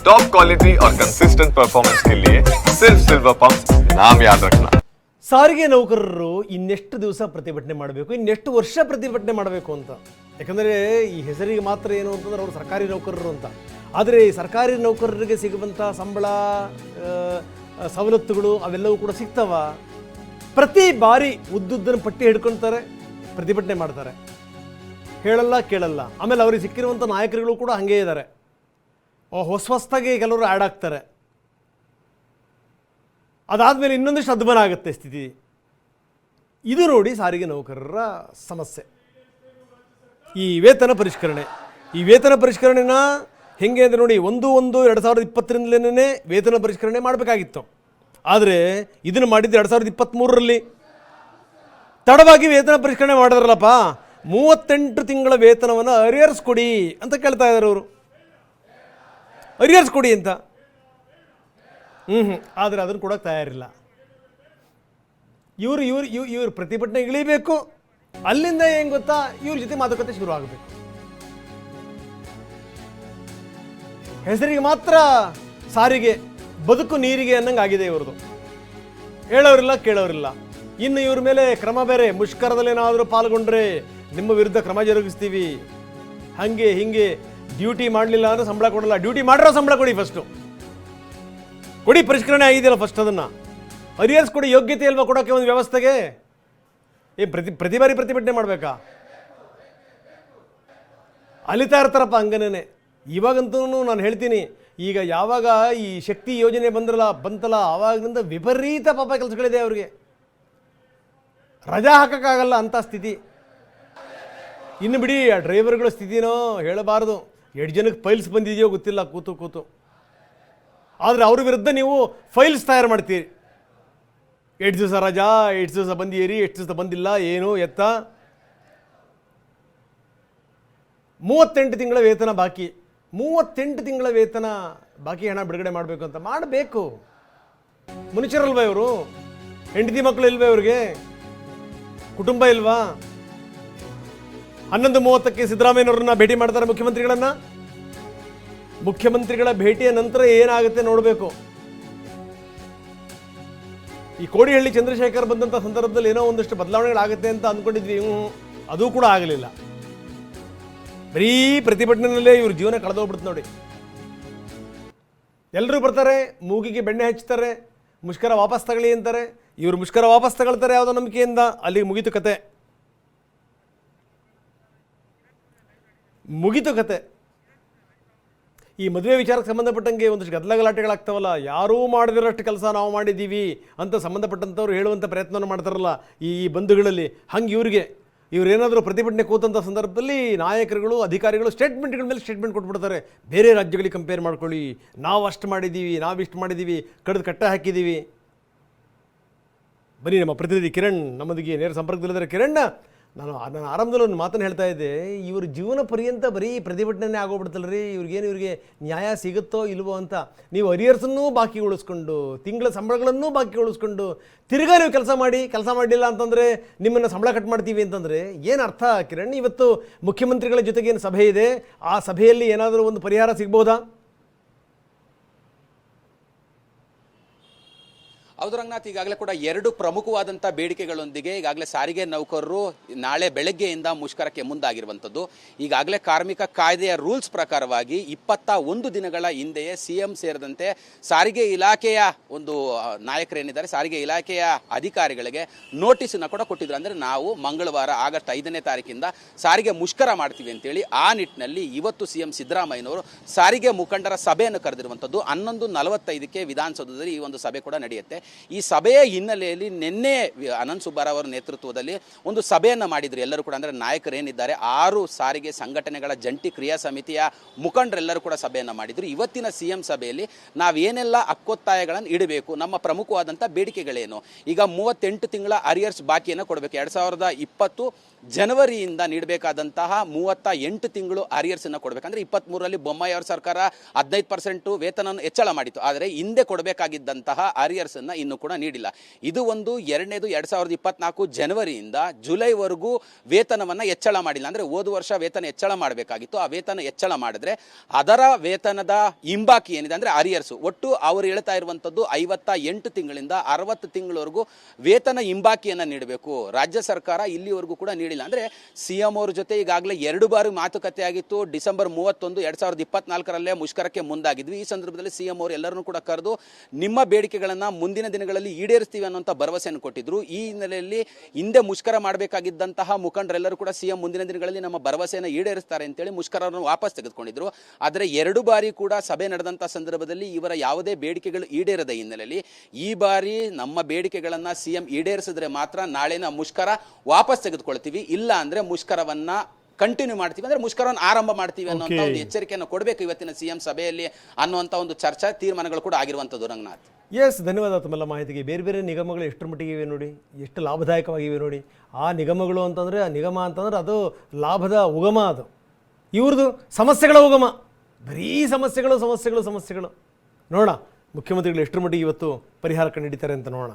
Top quality और consistent performance के लिए सिर्फ सिल्वर पंप नाम याद रखना ಸಾರಿಗೆ ನೌಕರರು ಇನ್ನೆಷ್ಟು ದಿವಸ ಪ್ರತಿಭಟನೆ ಮಾಡಬೇಕು ಇನ್ನೆಷ್ಟು ವರ್ಷ ಪ್ರತಿಭಟನೆ ಮಾಡಬೇಕು ಅಂತ ಯಾಕಂದರೆ ಈ ಹೆಸರಿಗೆ ಮಾತ್ರ ಏನು ಅಂತಂದ್ರೆ ಅವರು ಸರ್ಕಾರಿ ನೌಕರರು ಅಂತ ಆದರೆ ಈ ಸರ್ಕಾರಿ ನೌಕರರಿಗೆ ಸಿಗುವಂಥ ಸಂಬಳ ಆ, ಆ, ಸವಲತ್ತುಗಳು ಅವೆಲ್ಲವೂ ಕೂಡ ಸಿಗ್ತಾವ ಪ್ರತಿ ಬಾರಿ ಉದ್ದುದ್ದನ ಪಟ್ಟಿ ಹಿಡ್ಕೊಳ್ತಾರೆ ಪ್ರತಿಭಟನೆ ಮಾಡ್ತಾರೆ ಹೇಳಲ್ಲ ಕೇಳಲ್ಲ ಆಮೇಲೆ ಅವ್ರಿಗೆ ಸಿಕ್ಕಿರುವಂಥ ನಾಯಕರುಗಳು ಕೂಡ ಹಾಗೇ ಇದ್ದಾರೆ ಹೊಸ ಹೊಸದಾಗಿ ಕೆಲವರು ಆ್ಯಡ್ ಆಗ್ತಾರೆ. ಅದಾದಮೇಲೆ ಇನ್ನೊಂದಿಷ್ಟು ಅದ್ಭುತ ಆಗುತ್ತೆ ಸ್ಥಿತಿ. ಇದು ನೋಡಿ ಸಾರಿಗೆ ನೌಕರರ ಸಮಸ್ಯೆ. ಈ ವೇತನ ಪರಿಷ್ಕರಣೆ. ಈ ವೇತನ ಪರಿಷ್ಕರಣೆನ ಹೆಂಗೆ ಅಂದರೆ ನೋಡಿ, ಒಂದು ಒಂದು, ಎರಡು ಸಾವಿರದ ಇಪ್ಪತ್ತರಿಂದಲೇ ವೇತನ ಪರಿಷ್ಕರಣೆ ಮಾಡಬೇಕಾಗಿತ್ತು. ಆದರೆ ಇದನ್ನು ಮಾಡಿದ್ದು ಎರಡು ಸಾವಿರದ ಇಪ್ಪತ್ತ್ಮೂರರಲ್ಲಿ ತಡವಾಗಿ ವೇತನ ಪರಿಷ್ಕರಣೆ ಮಾಡಿದ್ರಲ್ಲಪ್ಪ, ಮೂವತ್ತೆಂಟು ತಿಂಗಳ ವೇತನವನ್ನು ಅರಿಯರ್ಸ್ಕೊಡಿ ಅಂತ ಕೇಳ್ತಾ ಇದ್ದಾರೆ ಅವರು. ಅರಿಯರ್ಸ್ ಕೊಡಿ ಅಂತ. ಹ್ಞೂ ಹ್ಞೂ ಆದರೆ ಅದನ್ನು ಕೊಡೋಕೆ ತಯಾರಿಲ್ಲ. ಇವರು ಇವ್ರು ಇವ್ ಇವ್ರ ಪ್ರತಿಭಟನೆ ಇಳಿಬೇಕು. ಅಲ್ಲಿಂದ ಏನು ಗೊತ್ತಾ? ಇವ್ರ ಜೊತೆ ಮಾತುಕತೆ ಶುರು ಆಗಬೇಕು. ಹೆಸರಿಗೆ ಮಾತ್ರ ಸಾರಿಗೆ, ಬದುಕು ನೀರಿಗೆ ಅನ್ನಂಗೆ ಆಗಿದೆ ಇವ್ರದ್ದು ಹೇಳೋರಿಲ್ಲ, ಕೇಳೋರಿಲ್ಲ. ಇನ್ನು ಇವ್ರ ಮೇಲೆ ಕ್ರಮ ಬೇರೆ. ಮುಷ್ಕರದಲ್ಲಿ ಏನಾದರೂ ಪಾಲ್ಗೊಂಡ್ರೆ ನಿಮ್ಮ ವಿರುದ್ಧ ಕ್ರಮ ಜರುಗಿಸ್ತೀವಿ. ಹಂಗೆ, ಹಿಂಗೆ ಡ್ಯೂಟಿ ಮಾಡಲಿಲ್ಲ ಅಂದ್ರೆ ಸಂಬಳ ಕೊಡಲ್ಲ. ಡ್ಯೂಟಿ ಮಾಡಿರೋ ಸಂಬಳ ಕೊಡಿ ಫಸ್ಟು ಕೊಡಿ, ಪರಿಷ್ಕರಣೆ ಆಗಿದೆಯಲ್ಲ ಫಸ್ಟ್ ಅದನ್ನು. ಅರಿಯರ್ಸ್ ಕೊಡಿ, ಯೋಗ್ಯತೆ ಅಲ್ವಾ ಕೊಡೋಕ್ಕೆ ಒಂದು ವ್ಯವಸ್ಥೆಗೆ? ಏ, ಪ್ರತಿ ಪ್ರತಿ ಬಾರಿ ಪ್ರತಿಭಟನೆ ಮಾಡಬೇಕಾ? ಅಲಿತಾ ಇರ್ತಾರಪ್ಪ ಹಂಗನೇ. ಇವಾಗಂತೂ ನಾನು ಹೇಳ್ತೀನಿ, ಈಗ ಯಾವಾಗ ಈ ಶಕ್ತಿ ಯೋಜನೆ ಬಂದ್ರಲ್ಲ, ಬಂತಲ್ಲ ಆವಾಗಿನಿಂದ ವಿಪರೀತ ಪಾಪ ಕೆಲಸಗಳಿದೆ ಅವ್ರಿಗೆ. ರಜಾ ಹಾಕೋಕ್ಕಾಗಲ್ಲ ಅಂಥ ಸ್ಥಿತಿ. ಇನ್ನು ಬಿಡಿ, ಆ ಡ್ರೈವರ್ಗಳ ಸ್ಥಿತಿನೋ ಹೇಳಬಾರ್ದು. ಎಷ್ಟು ಜನಕ್ಕೆ ಫೈಲ್ಸ್ ಬಂದಿದೆಯೋ ಗೊತ್ತಿಲ್ಲ, ಕೂತು ಕೂತು. ಆದರೆ ಅವ್ರ ವಿರುದ್ಧ ನೀವು ಫೈಲ್ಸ್ ತಯಾರು ಮಾಡ್ತೀರಿ. ಎಷ್ಟು ದಿವಸ ರಜಾ, ಎಷ್ಟು ದಿವಸ ಬಂದಿರಿ, ಎಷ್ಟು ದಿವಸ ಬಂದಿಲ್ಲ, ಏನು, ಎತ್ತ? ಮೂವತ್ತೆಂಟು ತಿಂಗಳ ವೇತನ ಬಾಕಿ. ಮೂವತ್ತೆಂಟು ತಿಂಗಳ ವೇತನ ಬಾಕಿ ಹಣ ಬಿಡುಗಡೆ ಮಾಡಬೇಕು ಅಂತ ಮಾಡಬೇಕು. ಮನುಷ್ಯರಲ್ವ ಇವರು? ಹೆಂಡತಿ ಮಕ್ಕಳು ಇಲ್ವೇ ಇವ್ರಿಗೆ? ಕುಟುಂಬ ಇಲ್ವಾ? ಹನ್ನೊಂದು ಮೂವತ್ತಕ್ಕೆ ಸಿದ್ದರಾಮಯ್ಯನವ್ರನ್ನ ಭೇಟಿ ಮಾಡ್ತಾರೆ ಮುಖ್ಯಮಂತ್ರಿಗಳನ್ನ? ಮುಖ್ಯಮಂತ್ರಿಗಳ ಭೇಟಿಯ ನಂತರ ಏನಾಗುತ್ತೆ ನೋಡಬೇಕು. ಈ ಕೋಡಿಹಳ್ಳಿ ಚಂದ್ರಶೇಖರ್ ಬಂದಂಥ ಸಂದರ್ಭದಲ್ಲಿ ಏನೋ ಒಂದಷ್ಟು ಬದಲಾವಣೆಗಳಾಗುತ್ತೆ ಅಂತ ಅಂದ್ಕೊಂಡಿದ್ವಿ. ಅದು ಕೂಡ ಆಗಲಿಲ್ಲ. ಬರೀ ಪ್ರತಿಭಟನೆಯಲ್ಲೇ ಇವ್ರ ಜೀವನ ಕಳೆದೋಗ್ಬಿಡ್ತು ನೋಡಿ. ಎಲ್ಲರೂ ಬರ್ತಾರೆ, ಮೂಗಿಗೆ ಬೆಣ್ಣೆ ಹಚ್ತಾರೆ, ಮುಷ್ಕರ ವಾಪಸ್ ತಗೊಳ್ಳಿ ಅಂತಾರೆ. ಇವರು ಮುಷ್ಕರ ವಾಪಸ್ ತಗೊಳ್ತಾರೆ ಯಾವುದೋ ನಂಬಿಕೆಯಿಂದ ಅಲ್ಲಿಗೆ ಮುಗಿತು ಕತೆ. ಮುಗಿತು ಕತೆ. ಈ ಮದುವೆ ವಿಚಾರಕ್ಕೆ ಸಂಬಂಧಪಟ್ಟಂಗೆ ಒಂದಷ್ಟು ಗದ್ದಲ ಗಲಾಟೆಗಳಾಗ್ತಾವಲ್ಲ ಯಾರೂ ಮಾಡದಿರೋಷ್ಟು ಕೆಲಸ ನಾವು ಮಾಡಿದ್ದೀವಿ ಅಂತ ಸಂಬಂಧಪಟ್ಟಂಥವ್ರು ಹೇಳುವಂಥ ಪ್ರಯತ್ನವನ್ನು ಮಾಡ್ತಾರಲ್ಲ ಈ ಬಂಧುಗಳಲ್ಲಿ. ಹಂಗೆ ಇವರಿಗೆ, ಇವರೇನಾದರೂ ಪ್ರತಿಭಟನೆ ಕೂತಂಥ ಸಂದರ್ಭದಲ್ಲಿ ನಾಯಕರುಗಳು, ಅಧಿಕಾರಿಗಳು ಸ್ಟೇಟ್ಮೆಂಟ್ಗಳ ಮೇಲೆ ಸ್ಟೇಟ್ಮೆಂಟ್ ಕೊಟ್ಬಿಡ್ತಾರೆ. ಬೇರೆ ರಾಜ್ಯಗಳಿಗೆ ಕಂಪೇರ್ ಮಾಡ್ಕೊಳ್ಳಿ. ನಾವು ಅಷ್ಟು ಮಾಡಿದ್ದೀವಿ, ನಾವು ಇಷ್ಟು ಮಾಡಿದ್ದೀವಿ, ಕಡ್ದು ಕಟ್ಟ ಹಾಕಿದ್ದೀವಿ. ಬನ್ನಿ ನಮ್ಮ ಪ್ರತಿನಿಧಿ ಕಿರಣ್, ನಮ್ಮದಿಗೆ ನೇರ ಸಂಪರ್ಕದಲ್ಲಿದ್ದಾರೆ. ಕಿರಣ್ ನಾನು ನಾನು ಆರಂಭದಲ್ಲಿ ಒಂದು ಮಾತನ್ನು ಹೇಳ್ತಾ ಇದ್ದೆ, ಇವ್ರ ಜೀವನ ಪರ್ಯಂತ ಬರೀ ಪ್ರತಿಭಟನೆ ಆಗೋಗ್ಬಿಡ್ತಲ್ರಿ ಇವ್ರಿಗೇನು ಇವ್ರಿಗೆ ನ್ಯಾಯ ಸಿಗುತ್ತೋ ಇಲ್ವೋ ಅಂತ ನೀವು ಅರಿಯರ್ಸನ್ನೂ ಬಾಕಿ ಉಳಿಸ್ಕೊಂಡು ತಿಂಗಳ ಸಂಬಳಗಳನ್ನೂ ಬಾಕಿ ಉಳಿಸ್ಕೊಂಡು ತಿರ್ಗಾ ನೀವು ಕೆಲಸ ಮಾಡಿ, ಕೆಲಸ ಮಾಡಲಿಲ್ಲ ಅಂತಂದರೆ ನಿಮ್ಮನ್ನು ಸಂಬಳ ಕಟ್ ಮಾಡ್ತೀವಿ ಅಂತಂದರೆ ಏನು ಅರ್ಥ, ಕಿರಣ್? ಇವತ್ತು ಮುಖ್ಯಮಂತ್ರಿಗಳ ಜೊತೆಗೆ ಏನು ಸಭೆ ಇದೆ? ಆ ಸಭೆಯಲ್ಲಿ ಏನಾದರೂ ಒಂದು ಪರಿಹಾರ ಸಿಗ್ಬೋದಾ ಹೌದು ರಂಗನಾಥ್ ಈಗಾಗಲೇ ಕೂಡ ಎರಡು ಪ್ರಮುಖವಾದಂಥ ಬೇಡಿಕೆಗಳೊಂದಿಗೆ ಈಗಾಗಲೇ ಸಾರಿಗೆ ನೌಕರರು ನಾಳೆ ಬೆಳಗ್ಗೆಯಿಂದ ಮುಷ್ಕರಕ್ಕೆ ಮುಂದಾಗಿರುವಂಥದ್ದು. ಈಗಾಗಲೇ ಕಾರ್ಮಿಕ ಕಾಯ್ದೆಯ ರೂಲ್ಸ್ ಪ್ರಕಾರವಾಗಿ ಇಪ್ಪತ್ತ ಒಂದು ದಿನಗಳ ಹಿಂದೆಯೇ ಸಿ ಎಂ ಸೇರಿದಂತೆ ಸಾರಿಗೆ ಇಲಾಖೆಯ ಒಂದು ನಾಯಕರೇನಿದ್ದಾರೆ, ಸಾರಿಗೆ ಇಲಾಖೆಯ ಅಧಿಕಾರಿಗಳಿಗೆ ನೋಟಿಸನ್ನು ಕೂಡ ಕೊಟ್ಟಿದ್ರು. ಅಂದರೆ ನಾವು ಮಂಗಳವಾರ ಆಗಸ್ಟ್ ಐದನೇ ತಾರೀಕಿಂದ ಸಾರಿಗೆ ಮುಷ್ಕರ ಮಾಡ್ತೀವಿ ಅಂತೇಳಿ ಆ ನಿಟ್ಟಿನಲ್ಲಿ ಇವತ್ತು ಸಿ ಎಂ ಸಿದ್ದರಾಮಯ್ಯನವರು ಸಾರಿಗೆ ಮುಖಂಡರ ಸಭೆಯನ್ನು ಕರೆದಿರುವಂಥದ್ದು. ಹನ್ನೊಂದು ನಲವತ್ತೈದಕ್ಕೆ ವಿಧಾನಸೌಧದಲ್ಲಿ ಈ ಒಂದು ಸಭೆ ಕೂಡ ನಡೆಯುತ್ತೆ. ಈ ಸಭೆಯ ಹಿನ್ನೆಲೆಯಲ್ಲಿ ನಿನ್ನೆ ಅನಂತ್ ಸುಬ್ಬಾರಾವ್ ಅವರ ನೇತೃತ್ವದಲ್ಲಿ ಒಂದು ಸಭೆಯನ್ನು ಮಾಡಿದ್ರು. ಎಲ್ಲರೂ ಕೂಡ ಅಂದರೆ ನಾಯಕರೇನಿದ್ದಾರೆ, ಆರು ಸಾರಿಗೆ ಸಂಘಟನೆಗಳ ಜಂಟಿ ಕ್ರಿಯಾ ಸಮಿತಿಯ ಮುಖಂಡರೆಲ್ಲರೂ ಕೂಡ ಸಭೆಯನ್ನು ಮಾಡಿದ್ರು. ಇವತ್ತಿನ ಸಿ ಎಂ ಸಭೆಯಲ್ಲಿ ನಾವೇನೆಲ್ಲ ಹಕ್ಕೊತ್ತಾಯಗಳನ್ನು ಇಡಬೇಕು, ನಮ್ಮ ಪ್ರಮುಖವಾದಂಥ ಬೇಡಿಕೆಗಳೇನು? ಈಗ ಮೂವತ್ತೆಂಟು ತಿಂಗಳ ಅರಿಯರ್ಸ್ ಬಾಕಿಯನ್ನು ಕೊಡಬೇಕು. ಎರಡು ಸಾವಿರದ ಇಪ್ಪತ್ತು ಜನವರಿಯಿಂದ ನೀಡಬೇಕಾದಂತಹ ಮೂವತ್ತ ಎಂಟು ತಿಂಗಳು ಅರಿಯರ್ಸನ್ನು ಕೊಡಬೇಕಂದ್ರೆ ಇಪ್ಪತ್ತ್ಮೂರರಲ್ಲಿ ಬೊಮ್ಮಾಯಿ ಅವರ ಸರ್ಕಾರ ಹದಿನೈದು ಪರ್ಸೆಂಟು ವೇತನವನ್ನು ಹೆಚ್ಚಳ ಮಾಡಿತ್ತು. ಆದರೆ ಹಿಂದೆ ಕೊಡಬೇಕಾಗಿದ್ದಂತಹ ಅರಿಯರ್ಸನ್ನು ಇನ್ನೂ ಕೂಡ ನೀಡಿಲ್ಲ. ಇದು ಒಂದು ಎರಡನೇದು ಎರಡ್ ಸಾವಿರದ ಇಪ್ಪತ್ನಾಲ್ಕು ಜನವರಿಯಿಂದ ಜುಲೈವರೆಗೂ ವೇತನವನ್ನ ಹೆಚ್ಚಳ ಮಾಡಿಲ್ಲ. ಅಂದ್ರೆ ಹೋದ ವರ್ಷ ವೇತನ ಹೆಚ್ಚಳ ಮಾಡಬೇಕಾಗಿತ್ತು. ಆ ವೇತನ ಹೆಚ್ಚಳ ಮಾಡಿದ್ರೆ ಅದರ ವೇತನದ ಹಿಂಬಾಕಿ ಏನಿದೆ ಅಂದ್ರೆ ಅರಿಯರ್ಸು. ಒಟ್ಟು ಅವರು ಹೇಳ್ತಾ ಇರುವಂಥದ್ದು ಐವತ್ತ ಎಂಟು ತಿಂಗಳಿಂದ ಅರವತ್ತು ತಿಂಗಳವರೆಗೂ ವೇತನ ಹಿಂಬಾಕಿಯನ್ನು ನೀಡಬೇಕು. ರಾಜ್ಯ ಸರ್ಕಾರ ಇಲ್ಲಿವರೆಗೂ ಕೂಡ ನೀಡಿಲ್ಲ. ಅಂದ್ರೆ ಸಿಎಂ ಅವ್ರ ಜೊತೆ ಈಗಾಗಲೇ ಎರಡು ಬಾರಿ ಮಾತುಕತೆ ಆಗಿತ್ತು. ಡಿಸೆಂಬರ್ ಮೂವತ್ತೊಂದು ಎರಡ್ ಸಾವಿರದ ಇಪ್ಪತ್ನಾಲ್ಕರಲ್ಲೇ ಮುಷ್ಕರಕ್ಕೆ ಮುಂದಾಗಿದ್ವಿ. ಈ ಸಂದರ್ಭದಲ್ಲಿ ಸಿಎಂ ಅವರು ಎಲ್ಲರನ್ನೂ ಕೂಡ ಕರೆದು ನಿಮ್ಮ ಬೇಡಿಕೆಗಳನ್ನ ಮುಂದಿನ ದಿನಗಳಲ್ಲಿ ಈಡೇರಿಸ್ತೀವಿ ಅನ್ನೋಂಥ ಭರವಸೆಯನ್ನು ಕೊಟ್ಟಿದ್ರು. ಈ ಹಿನ್ನೆಲೆಯಲ್ಲಿ ಹಿಂದೆ ಮುಷ್ಕರ ಮಾಡಬೇಕಾಗಿದ್ದಂತಹ ಮುಖಂಡರೆಲ್ಲರೂ ಕೂಡ ಸಿಎಂ ಮುಂದಿನ ದಿನಗಳಲ್ಲಿ ನಮ್ಮ ಭರವಸೆಯನ್ನು ಈಡೇರಿಸ್ತಾರೆ ಅಂತೇಳಿ ಮುಷ್ಕರವನ್ನು ವಾಪಸ್ ತೆಗೆದುಕೊಂಡಿದ್ರು. ಆದರೆ ಎರಡು ಬಾರಿ ಕೂಡ ಸಭೆ ನಡೆದಂಥ ಸಂದರ್ಭದಲ್ಲಿ ಇವರ ಯಾವುದೇ ಬೇಡಿಕೆಗಳು ಈಡೇರದ ಹಿನ್ನೆಲೆಯಲ್ಲಿ ಈ ಬಾರಿ ನಮ್ಮ ಬೇಡಿಕೆಗಳನ್ನು ಸಿಎಂ ಈಡೇರಿಸಿದ್ರೆ ಮಾತ್ರ ನಾಳಿನ ಮುಷ್ಕರ ವಾಪಸ್ ತೆಗೆದುಕೊಳ್ತೀವಿ. ಇಲ್ಲ ಅಂದರೆ ಮುಷ್ಕರವನ್ನ ಕಂಟಿನ್ಯೂ ಮಾಡ್ತೀವಿ ಅಂದ್ರೆ ಮುಷ್ಕರವನ್ನು ಆರಂಭ ಮಾಡ್ತೀವಿ ಅನ್ನೋ. ಒಂದು ಎಚ್ಚರಿಕೆಯನ್ನು ಕೊಡಬೇಕು ಇವತ್ತಿನ ಸಿಎಂ ಸಭೆಯಲ್ಲಿ ಅನ್ನುವಂಥ ಒಂದು ಚರ್ಚಾ ತೀರ್ಮಾನಗಳು ಕೂಡ ಆಗಿರುವಂಥದ್ದು ರಂಗನಾಥ್. ಎಸ್ ಧನ್ಯವಾದ ತಮ್ಮೆಲ್ಲ ಮಾಹಿತಿಗೆ. ಬೇರೆ ಬೇರೆ ನಿಗಮಗಳು ಎಷ್ಟರ ಮಟ್ಟಿಗೆ ಇವೆ ನೋಡಿ ಎಷ್ಟು ಲಾಭದಾಯಕವಾಗಿವೆ ನೋಡಿ. ಆ ನಿಗಮಗಳು ಅಂತಂದರೆ ಆ ನಿಗಮ ಅಂತಂದ್ರೆ ಅದು ಲಾಭದ ಉಗಮ ಅದು. ಇವ್ರದ್ದು ಸಮಸ್ಯೆಗಳ ಉಗಮ. ಬರೀ ಸಮಸ್ಯೆಗಳು ಸಮಸ್ಯೆಗಳು ಸಮಸ್ಯೆಗಳು. ನೋಡೋಣ ಮುಖ್ಯಮಂತ್ರಿಗಳು ಎಷ್ಟರ ಮಟ್ಟಿಗೆ ಇವತ್ತು ಪರಿಹಾರ ಕಂಡು ಹಿಡಿತಾರೆ ಅಂತ ನೋಡೋಣ.